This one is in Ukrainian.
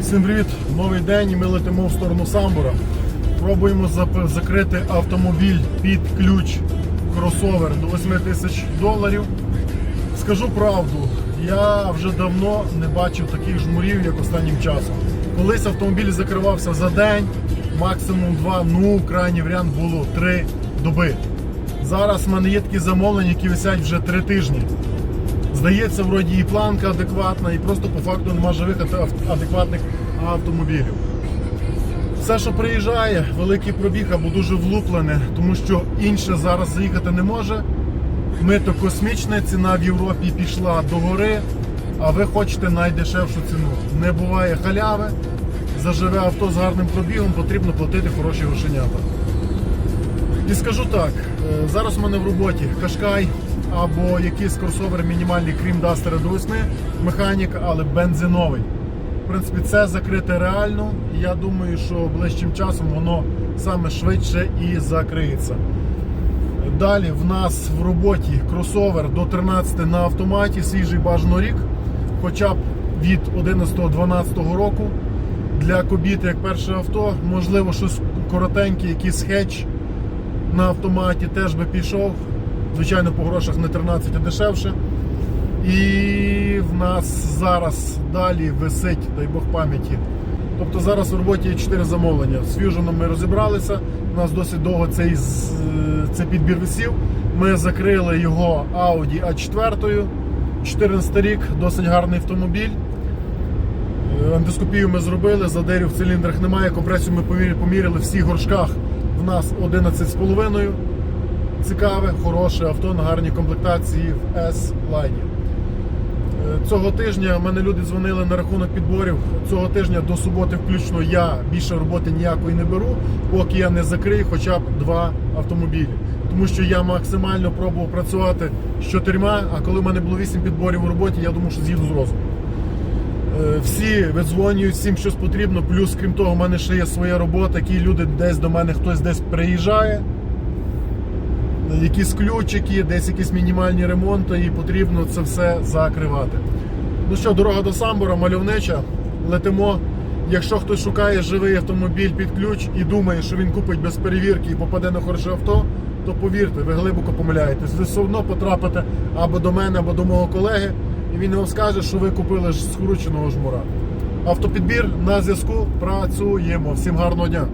Всім привіт! Новий день і ми летимо в сторону Самбора. Пробуємо закрити автомобіль під ключ кросовер до 8 тисяч доларів. Скажу правду, я вже давно не бачив таких жмурів, як останнім часом. Колись автомобіль закривався за день, максимум два, ну крайній варіант було три доби. Зараз в мене є такі замовлення, які висять вже три тижні. Здається, вроді і планка адекватна, і просто по факту нема живих адекватних автомобілів. Все, що приїжджає, великий пробіг або дуже влуплене, тому що інше зараз заїхати не може. Мито космічне, ціна в Європі пішла догори, а ви хочете найдешевшу ціну. Не буває халяви. За живе авто з гарним пробігом потрібно платити хороші грошенята. І скажу так, е, зараз у мене в роботі Кашкай або якийсь кросовер мінімальний, крім Дастера до 8, механіка, але бензиновий. В принципі, це закрите реально. І я думаю, що ближчим часом воно саме швидше і закриється. Далі в нас в роботі кросовер до 13 на автоматі, свіжий бажано рік, хоча б від 11-12 року. Для кобіти як перше авто, можливо, щось коротеньке, якийсь хедж на автоматі теж би пішов. Звичайно, по грошах не 13, а дешевше. І в нас зараз далі висить, дай Бог пам'яті. Тобто зараз в роботі є 4 замовлення. З Fusion ми розібралися. У нас досить довго цей, цей підбір висів. Ми закрили його Audi A4. 14 рік, досить гарний автомобіль. Е, Ендоскопію ми зробили, задерів в циліндрах немає, компресію ми поміряли в всіх горшках. В нас 11,5. Цікаве, хороше авто на гарній комплектації в S-лайні. Е, Цього тижня мене люди дзвонили на рахунок підборів. Цього тижня до суботи включно я більше роботи ніякої не беру, поки я не закрию хоча б два автомобілі. Тому що я максимально пробував працювати з чотирма, а коли в мене було вісім підборів у роботі, я думав, що з'їду з розуму. Е, Всі видзвонюють, всім щось потрібно. Плюс, крім того, в мене ще є своя робота, які люди десь до мене хтось десь приїжджає. Якісь ключики, десь якісь мінімальні ремонти, і потрібно це все закривати. Ну що, дорога до Самбора, мальовнича. Летимо. Якщо хтось шукає живий автомобіль під ключ і думає, що він купить без перевірки і попаде на хороше авто, то повірте, ви глибоко помиляєтесь. Ви все одно потрапите або до мене, або до мого колеги, і він вам скаже, що ви купили скрученого жмура. Автопідбір на зв'язку. Працюємо. Всім гарного дня!